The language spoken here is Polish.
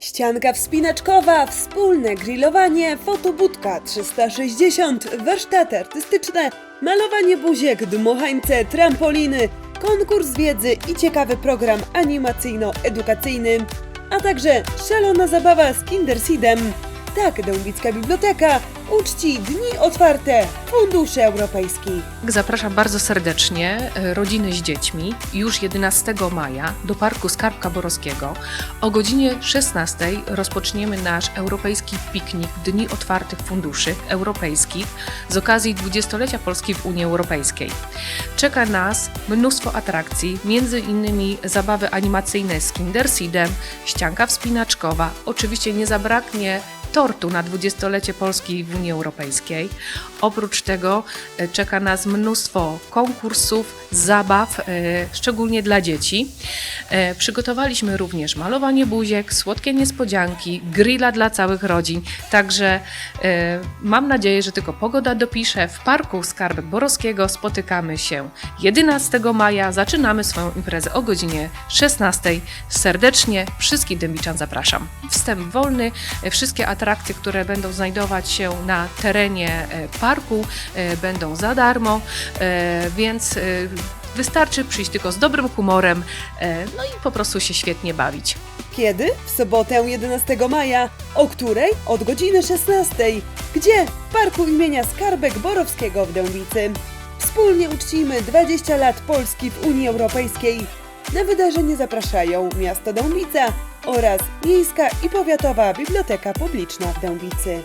Ścianka wspinaczkowa, wspólne grillowanie, fotobudka 360, warsztaty artystyczne, malowanie buziek, dmuchańce, trampoliny, konkurs wiedzy i ciekawy program animacyjno-edukacyjny, a także szalona zabawa z Kinderseedem. Tak, Dębicka Biblioteka uczci Dni Otwarte Funduszy Europejskich. Zapraszam bardzo serdecznie e, rodziny z dziećmi już 11 maja do Parku Skarbka Borowskiego. O godzinie 16 rozpoczniemy nasz europejski piknik Dni Otwartych Funduszy Europejskich z okazji 20-lecia Polski w Unii Europejskiej. Czeka nas mnóstwo atrakcji, między innymi zabawy animacyjne z Kinderseedem, ścianka wspinaczkowa, oczywiście nie zabraknie tortu na 20-lecie Polski w Unii Europejskiej. Oprócz tego e, czeka nas mnóstwo konkursów, zabaw, e, szczególnie dla dzieci. E, Przygotowaliśmy również malowanie buziek, słodkie niespodzianki, grilla dla całych rodzin. Także mam nadzieję, że tylko pogoda dopisze. W Parku Skarbek Borowskiego spotykamy się 11 maja. Zaczynamy swoją imprezę o godzinie 16. Serdecznie wszystkich dębiczan zapraszam. Wstęp wolny. Wszystkie atrakcje, które będą znajdować się na terenie e, parku, e, będą za darmo, e, więc wystarczy przyjść tylko z dobrym humorem, no i po prostu się świetnie bawić. Kiedy? W sobotę 11 maja. O której? Od godziny 16. Gdzie? W Parku imienia Skarbek Borowskiego w Dębicy. Wspólnie uczcimy 20 lat Polski w Unii Europejskiej. Na wydarzenie zapraszają miasto Dębica oraz Miejska i Powiatowa Biblioteka Publiczna w Dębicy.